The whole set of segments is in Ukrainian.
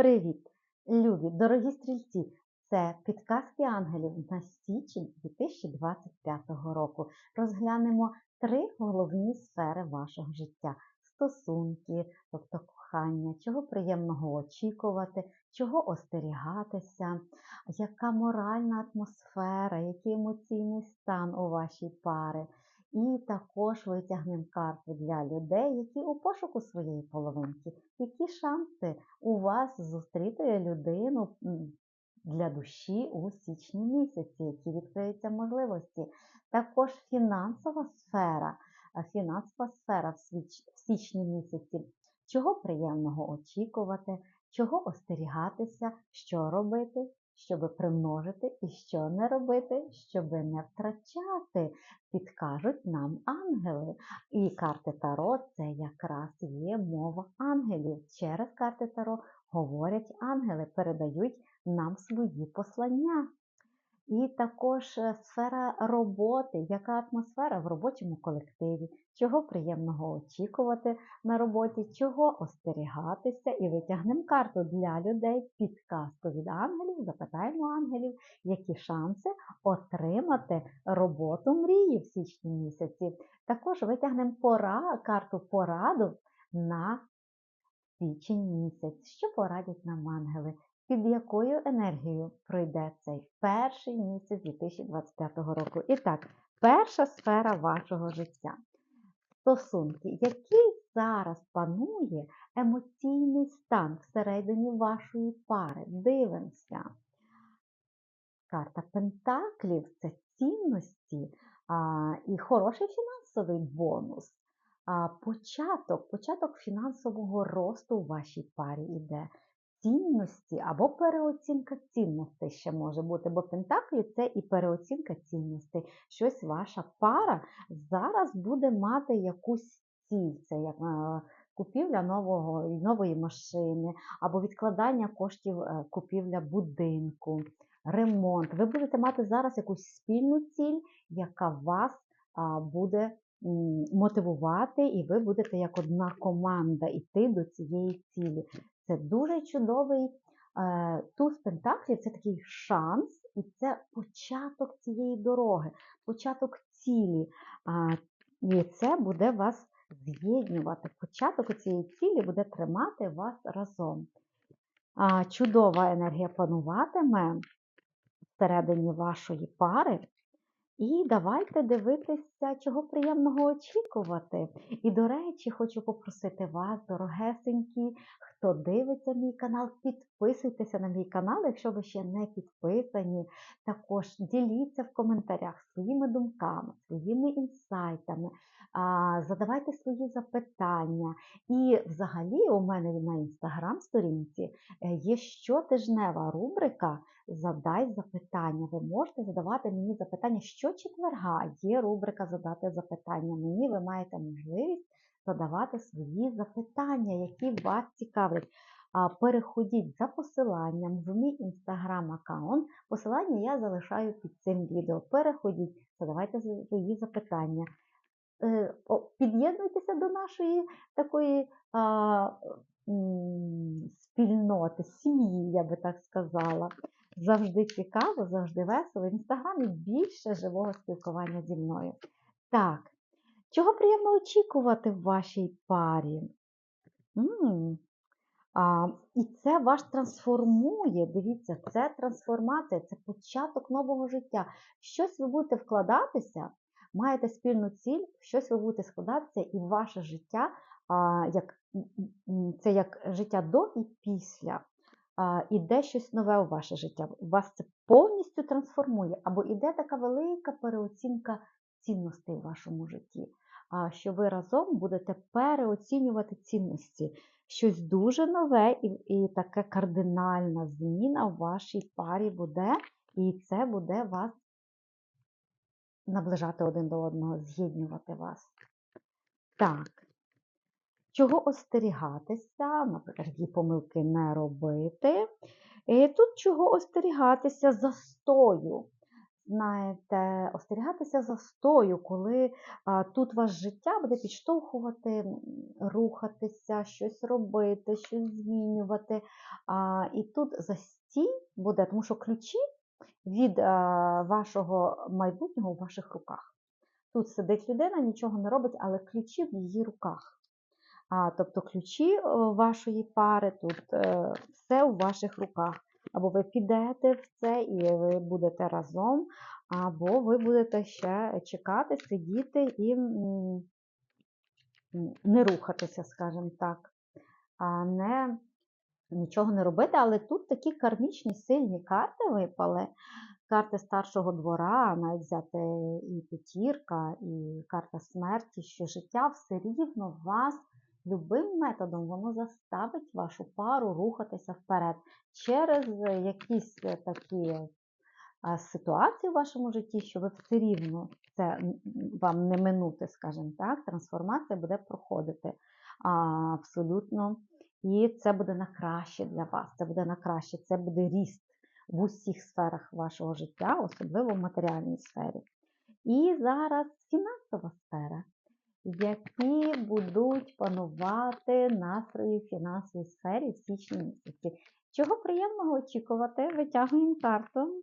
Привіт, любі, дорогі стрільці! Це підказки ангелів на січень 2025 року. Розглянемо три головні сфери вашого життя: стосунки, тобто кохання, чого приємного очікувати, чого остерігатися, яка моральна атмосфера, який емоційний стан у вашій пари. І також витягнемо карту для людей, які у пошуку своєї половинки. Які шанси у вас зустріти людину для душі у січні місяці, які відкриються можливості? Також фінансова сфера, фінансова сфера в січні місяці. Чого приємного очікувати, чого остерігатися, що робити, щоб примножити і що не робити, щоб не втрачати, підкажуть нам ангели. І карти Таро це якраз є мова ангелів. Через карти Таро говорять ангели, передають нам свої послання. І також е, сфера роботи, яка атмосфера в робочому колективі, чого приємного очікувати на роботі, чого остерігатися, і витягнемо карту для людей підказку від ангелів, запитаємо ангелів, які шанси отримати роботу мрії в січні місяці. Також витягнемо пора, карту пораду на січень місяць. Що порадять нам ангели? Під якою енергією пройде цей перший місяць 2025 року. І так, перша сфера вашого життя. Стосунки, який зараз панує емоційний стан всередині вашої пари. Дивимося. Карта Пентаклів це цінності а, і хороший фінансовий бонус. А, Початок, початок фінансового росту у вашій парі йде цінності або переоцінка цінностей ще може бути, бо пентаклі це і переоцінка цінностей. Щось ваша пара зараз буде мати якусь ціль, це як е, купівля нового, нової машини, або відкладання коштів е, купівля будинку, ремонт. Ви будете мати зараз якусь спільну ціль, яка вас буде мотивувати, і ви будете як одна команда йти до цієї цілі. Це дуже чудовий е, туз Пентаклів це такий шанс, і це початок цієї дороги, початок цілі. І це буде вас з'єднувати. Початок цієї цілі буде тримати вас разом. Чудова енергія пануватиме всередині вашої пари. І давайте дивитися, чого приємного очікувати. І, до речі, хочу попросити вас, дорогесенькі, хто дивиться мій канал, підписуйтеся на мій канал, якщо ви ще не підписані. Також діліться в коментарях своїми думками, своїми інсайтами, задавайте свої запитання. І взагалі у мене на інстаграм-сторінці е, є щотижнева рубрика Задай запитання. Ви можете задавати мені запитання щочетверга. Є рубрика Задати запитання. Мені ви маєте можливість задавати свої запитання, які вас цікавлять. Переходіть за посиланням в мій інстаграм-аккаунт. Посилання я залишаю під цим відео. Переходіть, задавайте свої запитання. Е, під'єднуйтеся до нашої такої а, спільноти, сім'ї, я би так сказала. Завжди цікаво, завжди весело. В інстаграмі більше живого спілкування зі мною. Так, чого приємно очікувати в вашій парі? М -м. А, І це вас трансформує. Дивіться, це трансформація, це початок нового життя. Щось ви будете вкладатися, маєте спільну ціль, щось ви будете складатися, і ваше життя а, як, це як життя до і після. А, Іде щось нове у ваше життя. Вас це повністю трансформує, або іде така велика переоцінка цінностей в вашому житті. А що ви разом будете переоцінювати цінності. Щось дуже нове і і така кардинальна зміна в вашій парі буде, і це буде вас наближати один до одного, з'єднувати вас. Так. Чого остерігатися, наприклад, які помилки не робити. І тут чого остерігатися застою. Знаєте, остерігатися застою, коли тут ваше життя буде підштовхувати рухатися, щось робити, щось змінювати. І тут застій буде, тому що ключі від вашого майбутнього у ваших руках. Тут сидить людина, нічого не робить, але ключі в її руках. А, тобто ключі вашої пари, тут е, все у ваших руках. Або ви підете в це і ви будете разом, або ви будете ще чекати, сидіти і не рухатися, скажімо так, а не нічого не робити. Але тут такі кармічні сильні карти випали. Карти старшого двора, навіть взяти і п'ятірка, і карта смерті, що життя все рівно вас любим методом воно заставить вашу пару рухатися вперед через якісь е, такі ситуації в вашому житті, що ви все рівно це вам не минути, скажімо так, трансформація буде проходити абсолютно. І це буде на краще для вас. Це буде на краще, це буде ріст в усіх сферах вашого життя, особливо в матеріальній сфері. І зараз фінансова сфера, які будуть панувати настрої в фінансовій сфері в січні місяці. Чого приємного очікувати? Витягуємо карту.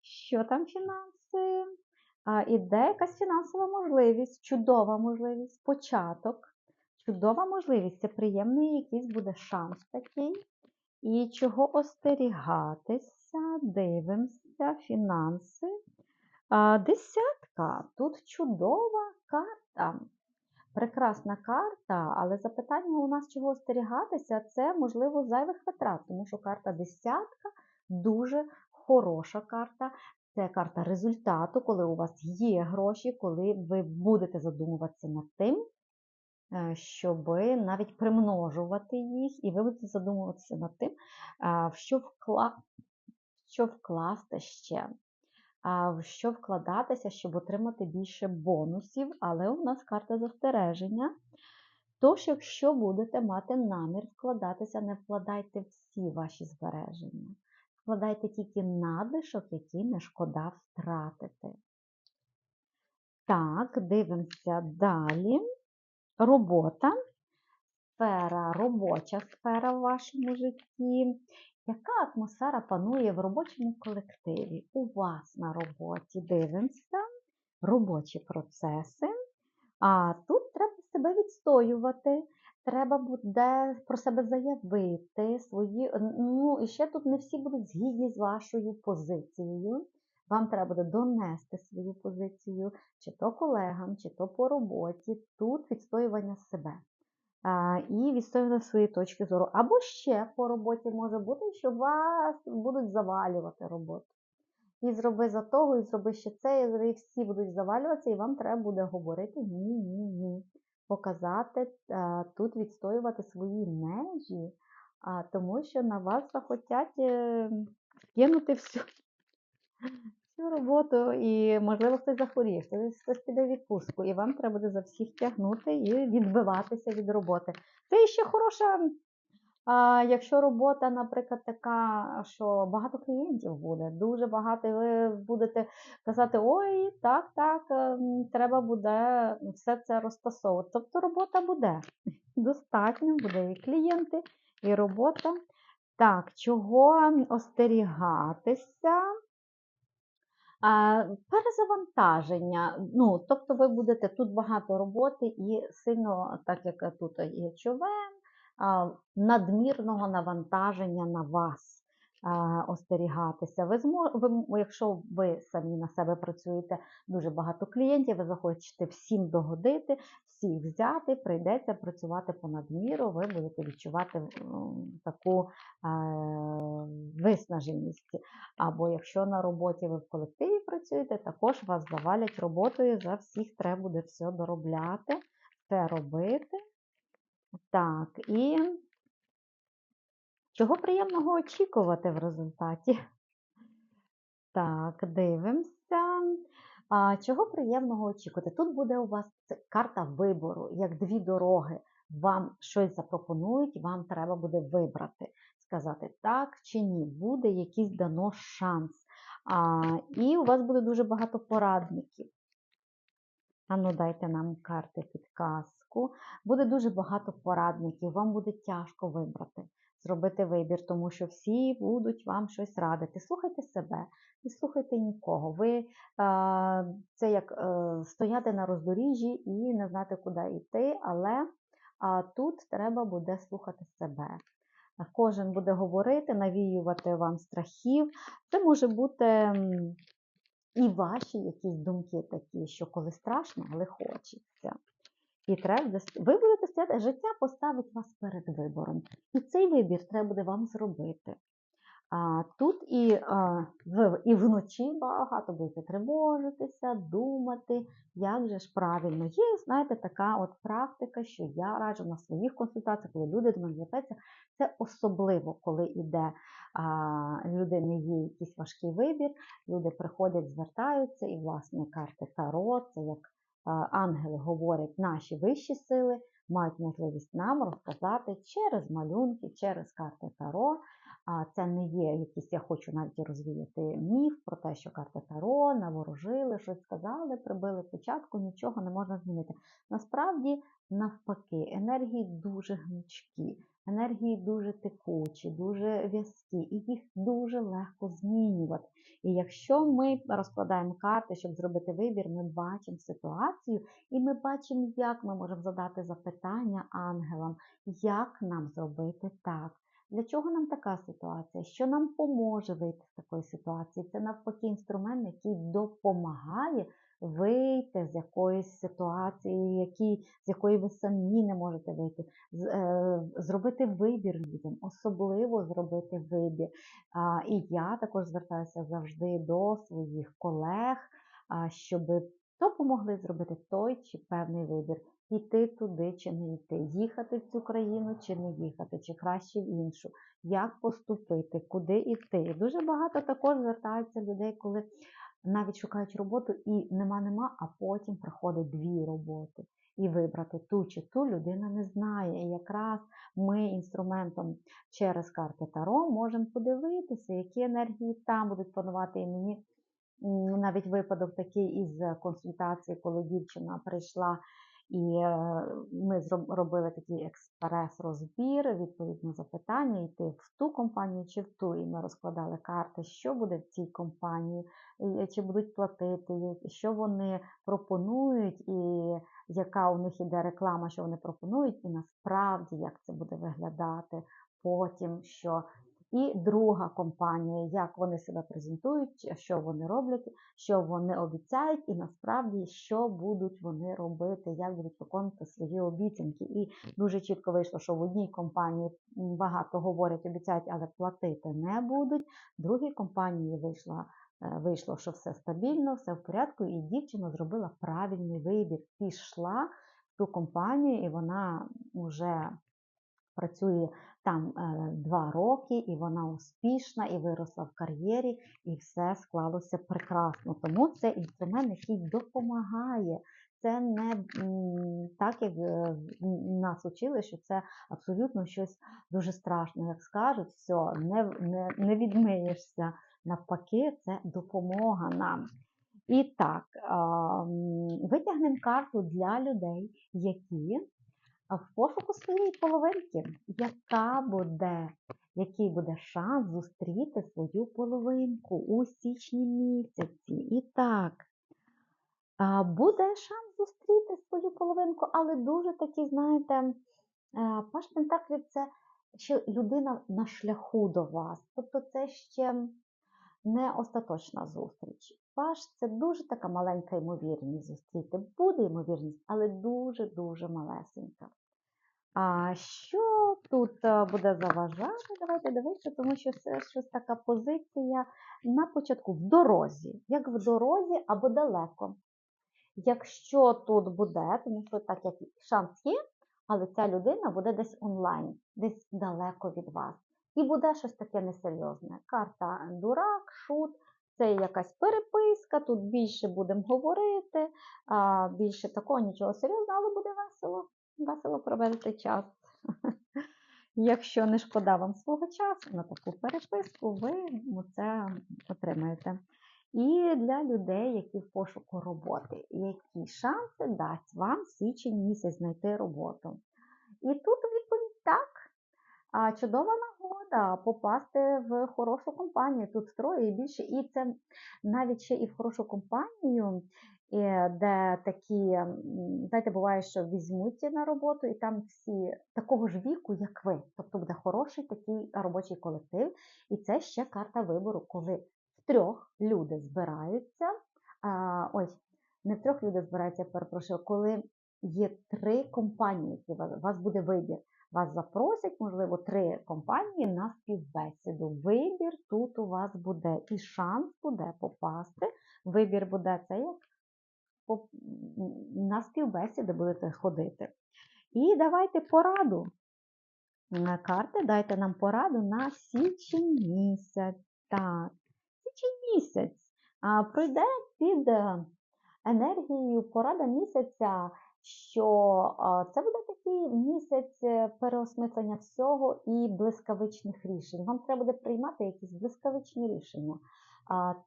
Що там фінанси? А, іде якась фінансова можливість, чудова можливість, початок. Чудова можливість, це приємний якийсь буде шанс такий. І чого остерігатися, дивимося, фінанси. А, Десятка. Тут чудова карта. Прекрасна карта, але запитання у нас чого остерігатися, це, можливо, зайвих витрат, тому що карта десятка дуже хороша карта. Це карта результату, коли у вас є гроші, коли ви будете задумуватися над тим, е, щоб навіть примножувати їх, і ви будете задумуватися над тим, що, вкла... що вкласти ще, в що вкладатися, щоб отримати більше бонусів, але у нас карта застереження. Тож, якщо будете мати намір вкладатися, не вкладайте всі ваші збереження. Вкладайте тільки надлишок, який не шкода втратити. Так, дивимося далі. Робота, сфера, робоча сфера в вашому житті. Яка атмосфера панує в робочому колективі? У вас на роботі дивимося, робочі процеси. А тут треба себе відстоювати, треба буде про себе заявити свої. Ну, і ще тут не всі будуть згідні з вашою позицією. Вам треба буде донести свою позицію, чи то колегам, чи то по роботі. Тут відстоювання себе. І відстоювання своєї точки зору. Або ще по роботі може бути, що вас будуть завалювати роботу. І зроби за того, і зроби ще це, і всі будуть завалюватися, і вам треба буде говорити ні, ні, ні. Показати, тут відстоювати свої межі, тому що на вас захотять е, кинути всю, всю роботу, і, можливо, хтось захворіє, хтось, піде в відпустку, і вам треба буде за всіх тягнути і відбиватися від роботи. Це ще хороша. А якщо робота, наприклад, така, що багато клієнтів буде, дуже багато, і ви будете казати, ой, так, так, ем, треба буде все це розтасовувати. Тобто робота буде. Достатньо буде і клієнти, і робота. Так, чого остерігатися? Перезавантаження. Ну, тобто ви будете тут багато роботи і сильно, так як тут є човен, надмірного навантаження на вас остерігатися. Ви ви, якщо ви самі на себе працюєте дуже багато клієнтів, ви захочете всім догодити, всіх взяти, прийдеться працювати понад міру, ви будете відчувати таку е, виснаженість. Або якщо на роботі ви в колективі працюєте, також вас завалять роботою, за всіх треба буде все доробляти, все робити. Так, і чого приємного очікувати в результаті? Так, дивимося. А, Чого приємного очікувати? Тут буде у вас карта вибору, як дві дороги. Вам щось запропонують, вам треба буде вибрати, сказати так чи ні, буде якийсь дано шанс. А, і у вас буде дуже багато порадників. А ну дайте нам карти підказку. Буде дуже багато порадників, вам буде тяжко вибрати, зробити вибір, тому що всі будуть вам щось радити. Слухайте себе, не слухайте нікого. Ви а, це як е, стояти на роздоріжжі і не знати, куди йти, але тут треба буде слухати себе. Кожен буде говорити, навіювати вам страхів. Це може бути і ваші якісь думки такі, що коли страшно, але хочеться. І треба ви будете стояти, життя поставить вас перед вибором. І цей вибір треба буде вам зробити. А, тут і, а, і вночі багато будете тривожитися, думати, як же ж правильно. Є, знаєте, така от практика, що я раджу на своїх консультаціях, коли люди до мене звертаються, це особливо, коли іде а, людини є якийсь важкий вибір, люди приходять, звертаються, і, власне, карти Таро, це як ангели говорять, наші вищі сили мають можливість нам розказати через малюнки, через карти Таро. А це не є якийсь, я хочу навіть розвіяти міф про те, що карти Таро наворожили, щось сказали, прибили початку, нічого не можна змінити. Насправді, навпаки, енергії дуже гнучкі, енергії дуже текучі, дуже в'язкі, і їх дуже легко змінювати. І якщо ми розкладаємо карти, щоб зробити вибір, ми бачимо ситуацію, і ми бачимо, як ми можемо задати запитання ангелам, як нам зробити так. Для чого нам така ситуація? Що нам поможе вийти з такої ситуації? Це навпаки інструмент, який допомагає вийти з якоїсь ситуації, які, з якої ви самі не можете вийти, з, е, зробити вибір людям, особливо зробити вибір. А, і я також звертаюся завжди до своїх колег, а, щоб допомогли зробити той чи певний вибір. Іти туди чи не йти, їхати в цю країну чи не їхати, чи краще в іншу, як поступити, куди йти. Дуже багато також звертаються людей, коли навіть шукають роботу і нема-нема, а потім приходить дві роботи. І вибрати ту чи ту людина не знає. І якраз ми інструментом через карти Таро можемо подивитися, які енергії там будуть панувати. І мені навіть випадок такий із консультації, коли дівчина прийшла. І е, ми робили такий експрес-розбір, відповідь на запитання, йти в ту компанію чи в ту. І ми розкладали карти, що буде в цій компанії, чи будуть платити, що вони пропонують, і яка у них іде реклама, що вони пропонують, і насправді як це буде виглядати потім, що. І друга компанія, як вони себе презентують, що вони роблять, що вони обіцяють, і насправді що будуть вони робити, як будуть виконувати свої обіцянки. І дуже чітко вийшло, що в одній компанії багато говорять, обіцяють, але платити не будуть. В другій компанії вийшла. е, Вийшло, що все стабільно, все в порядку, і дівчина зробила правильний вибір. Пішла в ту компанію, і вона вже працює там е, два роки, і вона успішна, і виросла в кар'єрі, і все склалося прекрасно. Тому це інструмент, який допомагає. Це не так, як е, нас учили, що це абсолютно щось дуже страшне. Як скажуть, все, не, не, не відмиєшся. Навпаки, це допомога нам. І так, витягнемо карту для людей, які в пошуку своєї половинки, яка буде, який буде шанс зустріти свою половинку у січні місяці. І так, буде шанс зустріти свою половинку, але дуже такий, знаєте, е, паш Пентаклів це ще людина на шляху до вас. Тобто це ще не остаточна зустріч. Паш це дуже така маленька ймовірність зустріти. Буде ймовірність, але дуже-дуже малесенька. А що тут е, буде заважати? Давайте дивитися, тому що це щось така позиція на початку в дорозі, як в дорозі або далеко. Якщо тут буде, тому що так як шанс є, але ця людина буде десь онлайн, десь далеко від вас. І буде щось таке несерйозне. Карта дурак, шут, це якась переписка, тут більше будемо говорити, більше такого нічого серйозного, але буде весело весело провести час. Якщо не шкода вам свого часу на таку переписку, ви це отримаєте. І для людей, які в пошуку роботи, які шанси дасть вам січень місяць знайти роботу. І тут відповідь так. А чудова нагода попасти в хорошу компанію. Тут троє і більше. І це навіть ще і в хорошу компанію, де такі, знаєте, буває, що візьмуть на роботу, і там всі такого ж віку, як ви. Тобто буде хороший такий робочий колектив. І це ще карта вибору, коли в трьох люди збираються. А, ой, не в трьох люди збираються, перепрошую, коли є три компанії, які у вас буде вибір. Вас запросять, можливо, три компанії на співбесіду. Вибір тут у вас буде і шанс буде попасти. Вибір буде це як на співбесіди будете ходити. І давайте пораду. На карти дайте нам пораду на січень місяць. Так, січень місяць пройде під е, енергією порада місяця, що це буде такий місяць е, переосмислення всього і блискавичних рішень. Вам треба буде приймати якісь блискавичні рішення.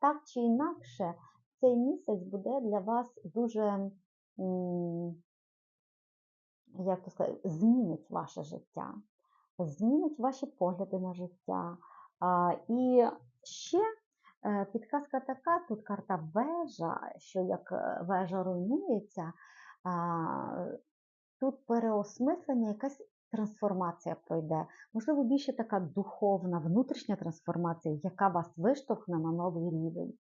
Так чи інакше, цей місяць буде для вас дуже, як то сказати, змінить ваше життя, змінить ваші погляди на життя. І ще е, підказка така: тут карта вежа, що як е, вежа руйнується, тут переосмислення, якась трансформація пройде. Можливо, більше така духовна, внутрішня трансформація, яка вас виштовхне на новий рівень.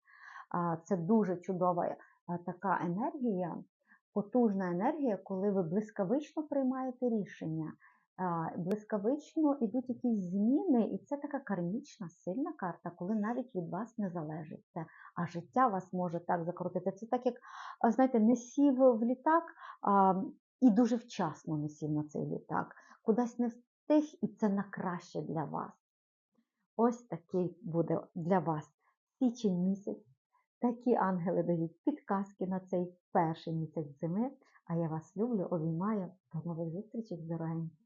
Це дуже чудова е, така енергія, потужна енергія, коли ви блискавично приймаєте рішення. Блискавично йдуть якісь зміни, і це така кармічна, сильна карта, коли навіть від вас не залежить це, а життя вас може так закрутити. Це так, як знаєте, не сів в літак а, і дуже вчасно не сів на цей літак. Кудись не встиг, і це на краще для вас. Ось такий буде для вас січень місяць. Такі ангели дають підказки на цей перший місяць зими. А я вас люблю, обіймаю. До нових зустрічей, дорогенькі.